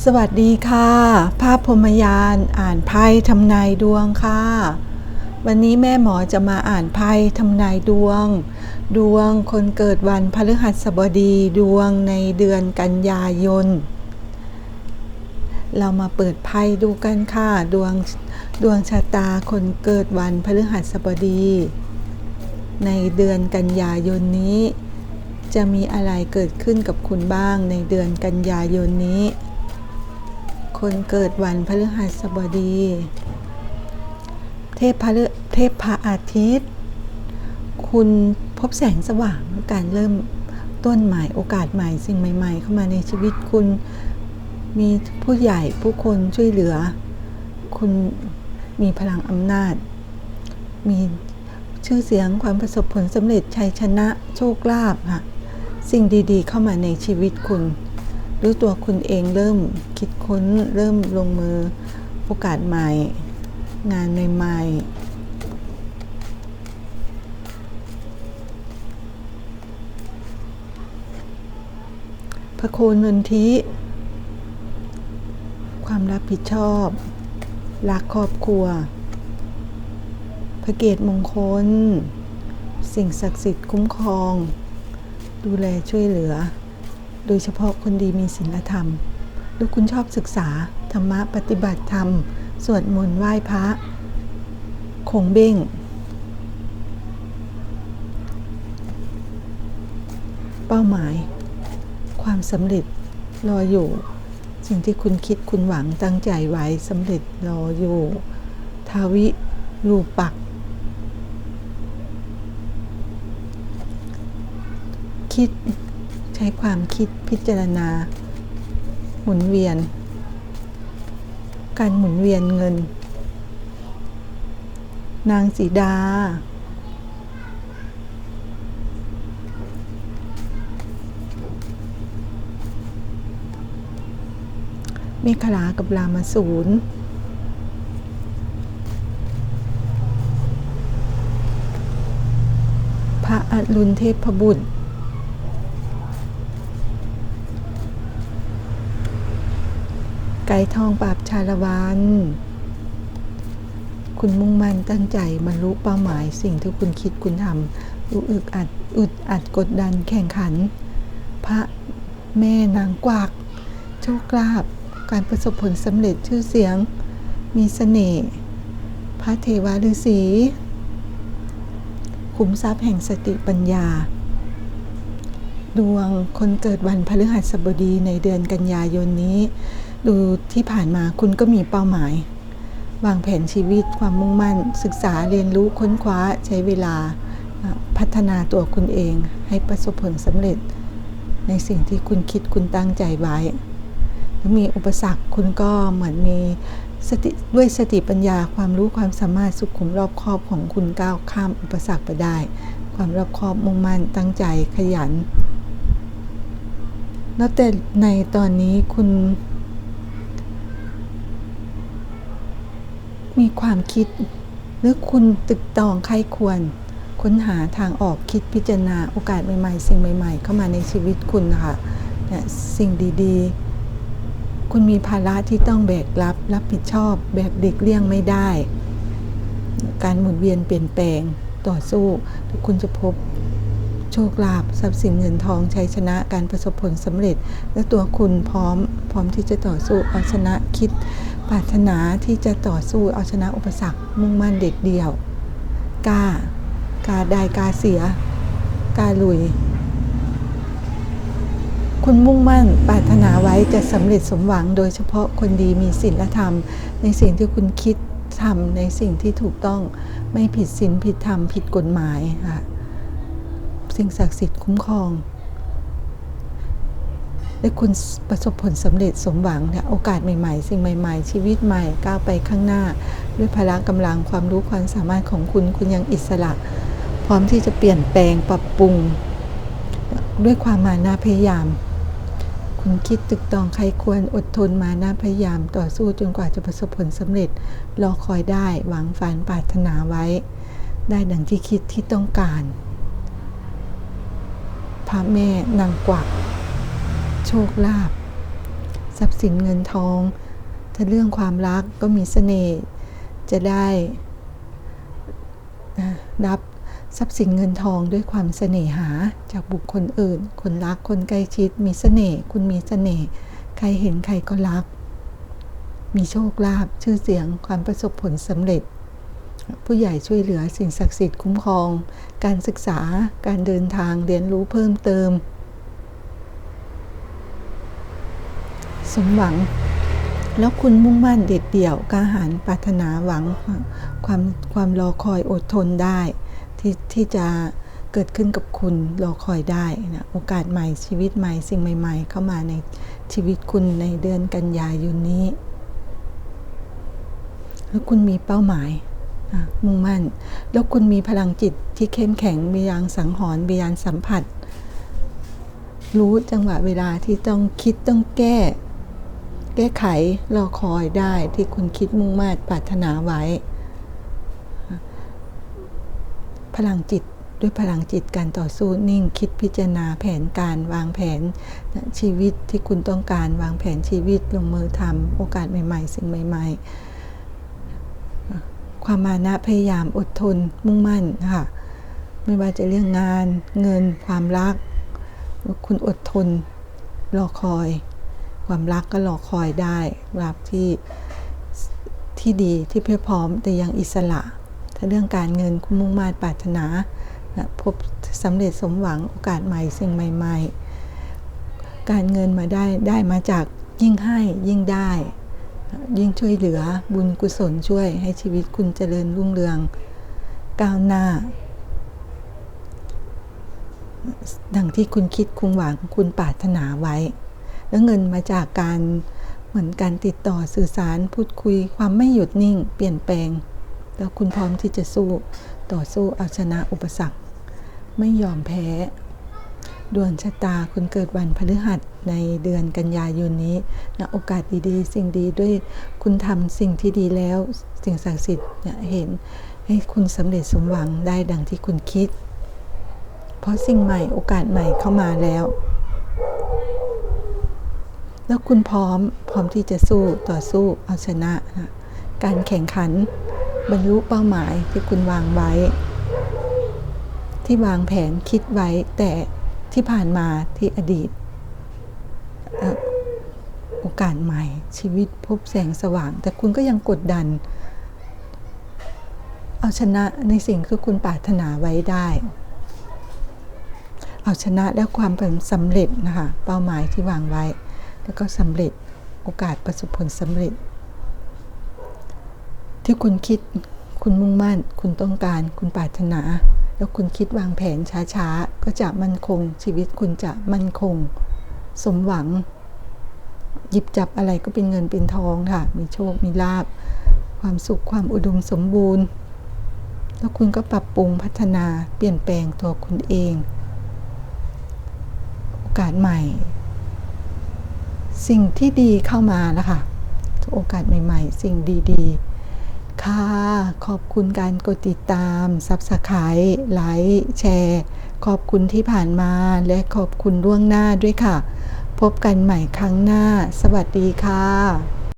สวัสดีค่ะ ภาพพรมยานอ่านไพ่ทำนายดวงค่ะ วันนี้แม่หมอจะมาอ่านไพ่ทำนายดวง ดวงคนเกิดวันพฤหัสบดีดวงในเดือนกันยายน เรามาเปิดไพ่ดูกันค่ะ ดวงดวงชะตาคนเกิดวันพฤหัสบดี ในเดือนกันยายนนี้ จะมีอะไรเกิดขึ้นกับคุณบ้างในเดือนกันยายนนี้ คนเกิดวันพฤหัสบดี เทพพฤเทพพระอาทิตย์ คุณพบแสงสว่างการเริ่มต้นใหม่โอกาสใหม่สิ่งใหม่ ๆ เข้ามาในชีวิตคุณมีผู้ใหญ่ผู้คนช่วยเหลือ คุณมีพลังอำนาจ มีชื่อเสียงความประสบผลสำเร็จชัยชนะโชคลาภค่ะสิ่งดีๆ เข้ามาในชีวิตคุณ รู้ตัวคุณเองเริ่มคิดค้นเริ่มลงมือโอกาสใหม่ งานใหม่ๆพระโคนนนทิความรับผิดชอบ รักครอบครัว พระเกตมงคล สิ่งศักดิ์สิทธิ์คุ้มครอง ดูแลช่วยเหลือ โดยเฉพาะคนดีมีศีลธรรม แล้วคุณชอบศึกษา ธรรมะปฏิบัติธรรม สวดมนต์ไหว้พระคงเบ้ง เป้าหมาย ความสำเร็จรออยู่ สิ่งที่คุณคิดคุณหวังตั้งใจไว้สำเร็จรออยู่ ทาวิรูปัก คิด ช้ความคิดพิจารณา หมุนเวียน การหมุนเวียนเงิน นางสีดา เมฆลากับรามาสูนพระอรุณเทพบุตร ไก่ทองปราบชาละวัน คุณมุ่งมั่นตั้งใจบรรลุเป้าหมายสิ่งที่คุณคิดคุณทำรู้อึกอัดอึดอัดกดดันแข่งขัน พระแม่นางกวัก โชคลาภการประสบผลสำเร็จชื่อเสียง มีเสน่ห์พระเทวฤาษีขุมทรัพย์แห่งสติปัญญา ดวงคนเกิดวันพฤหัสบดีในเดือนกันยายนนี้ ดูที่ผ่านมาคุณก็มีเป้าหมาย วางแผนชีวิตความมุ่งมั่น ศึกษาเรียนรู้ค้นคว้าใช้เวลาพัฒนาตัวคุณเอง ให้ประสบผลสำเร็จ ในสิ่งที่คุณคิดคุณตั้งใจไว้มีอุปสรรคคุณก็เหมือนมีสติด้วยสติปัญญาความรู้ความสามารถสุขุมรอบครอบของคุณก้าวข้ามอุปสรรคไปได้ ความรอบครอบมุ่งมั่นตั้งใจขยัน แล้วแต่ในตอนนี้คุณ มีความคิด หรือคุณตึกตองใครควร ค้นหาทางออกคิดพิจารณาโอกาสใหม่ๆ สิ่งใหม่ๆ เข้ามาในชีวิตคุณค่ะเนี่ยสิ่งดีๆ คุณมีภาระที่ต้องแบกรับ รับผิดชอบแบบเด็กเลี่ยงไม่ได้ การหมุนเวียนเปลี่ยนแปลงต่อสู้คุณจะพบโชคลาภทรัพย์สินเงินทองชัยชนะการประสบผลสำเร็จ และตัวคุณพร้อมพร้อมที่จะต่อสู้เอาชนะคิด ปรารถนาที่จะต่อสู้เอาชนะอุปสรรคมุ่งมั่นเด็ดเดี่ยว กล้ากล้าได้กล้าเสียกล้าลุย คุณมุ่งมั่นปรารถนาไว้จะสำเร็จสมหวัง โดยเฉพาะคนดีมีศีลธรรม ในสิ่งที่คุณคิดทำในสิ่งที่ถูกต้องไม่ผิดศีลผิดธรรมผิดกฎหมายค่ะสิ่งศักดิ์สิทธิ์คุ้มครอง และคุณประสบผลสำเร็จสมหวังเนี่ยโอกาสใหม่ๆ สิ่งใหม่ๆ ชีวิตใหม่ก้าวไปข้างหน้า ด้วยพละกำลังความรู้ความสามารถของคุณคุณยังอิสระ พร้อมที่จะเปลี่ยนแปลงปรับปรุง ด้วยความมานะพยายาม คุณคิดตึกตองใครควรอดทนมานะพยายาม ต่อสู้จนกว่าจะประสบผลสำเร็จรอคอยได้หวังฝันปรารถนาไว้ ได้ดังที่คิดที่ต้องการพระแม่นางกวัก โชคลาภทรัพย์สินเงินทอง ถ้าเรื่องความรักก็มีเสน่ห์จะได้รับทรัพย์สินเงินทองด้วยความเสน่หาจากบุคคลอื่น คนรักคนใกล้ชิด มีเสน่ห์คุณมีเสน่ห์ใครเห็นใครก็รัก มีโชคลาภชื่อเสียงความประสบผลสำเร็จ ผู้ใหญ่ช่วยเหลือสิ่งศักดิ์สิทธิ์คุ้มครอง การศึกษาการเดินทางเรียนรู้เพิ่มเติม สมหวัง แล้วคุณมุ่งมั่นเด็ดเดี่ยวกล้าหาญปรารถนาหวังความความรอคอยอดทนได้ที่ที่จะเกิดขึ้นกับคุณรอคอยได้นะโอกาสใหม่ชีวิตใหม่สิ่งใหม่ ๆ เข้ามาในชีวิตคุณในเดือนกันยายนนี้ แล้วคุณมีเป้าหมายมุ่งมั่น แล้วคุณมีพลังจิตที่เข้มแข็งมียางสังหรณ์มียานสัมผัส รู้จังหวะเวลาที่ต้องคิดต้องแก้ แก้ไขรอคอยได้ที่คุณคิดมุ่งมั่นปรารถนาไว้ พลังจิตด้วยพลังจิตการต่อสู้นิ่งคิดพิจารณาแผนการวางแผนชีวิตที่คุณต้องการวางแผนชีวิตลงมือทำโอกาสใหม่ ๆ สิ่งใหม่ ๆ ความมานะพยายามอดทนมุ่งมั่นค่ะไม่ว่าจะเรื่องงานเงินความรัก คุณอดทนรอคอย ความรักก็รอคอยได้รับที่ที่ดีที่เพียบพร้อมแต่ยังอิสระ ถ้าเรื่องการเงินคุณมุ่งมา่ปรารถนานะพบสำเร็จสมหวังโอกาสใหม่สิ่งใหม่ ๆ การเงินมาได้ได้มาจากยิ่งให้ยิ่งได้ ยิ่งช่วยเหลือบุญกุศลช่วยให้ชีวิตคุณเจริญรุ่งเรืองก้าวหน้า ดังที่คุณคิดคุณหวังคุณปรารถนาไว้ แล้วเงินมาจากการเหมือนการติดต่อสื่อสารพูดคุยความไม่หยุดนิ่ง เปลี่ยนแปลง แล้วคุณพร้อมที่จะสู้ต่อสู้เอาชนะอุปสรรค ไม่ยอมแพ้ดวงชะตาคุณเกิดวันพฤหัสในเดือนกันยายนนี้นะโอกาสดีๆ สิ่งดีด้วยคุณทำสิ่งที่ดีแล้ว สิ่งศักดิ์สิทธิ์เห็นให้คุณสำเร็จสมหวังได้ดังที่คุณคิด เพราะสิ่งใหม่โอกาสใหม่เข้ามาแล้ว แล้วคุณพร้อมพร้อมที่จะสู้ต่อสู้เอาชนะนะการแข่งขันบรรลุเป้าหมายที่คุณวางไว้ ที่วางแผนคิดไว้แต่ที่ผ่านมาที่อดีตโอกาสใหม่ ชีวิตพบแสงสว่าง แต่คุณก็ยังกดดัน เอาชนะในสิ่งที่คุณปรารถนาไว้ได้ เอาชนะและความเป็นสำเร็จนะคะเป้าหมายที่วางไว้ แล้วก็สำเร็จโอกาสประสบผลสำเร็จ ที่คุณคิดคุณมุ่งมั่น คุณต้องการ คุณปรารถนา แล้วคุณคิดวางแผนช้าๆ ก็จะมั่นคง ชีวิตคุณจะมั่นคง สมหวัง หยิบจับอะไรก็เป็นเงินเป็นทองค่ะ มีโชค มีลาบ ความสุข ความอุดมสมบูรณ์ แล้วคุณก็ปรับปรุงพัฒนา เปลี่ยนแปลงตัวคุณเอง โอกาสใหม่ สิ่งที่ดีเข้ามาแล้วค่ะโอกาสใหม่ ๆ สิ่งดีๆ ค่ะ ขอบคุณการกดติดตามซับสไครต์ไลค์แชร์ ขอบคุณที่ผ่านมาและขอบคุณล่วงหน้าด้วยค่ะ พบกันใหม่ครั้งหน้า สวัสดีค่ะ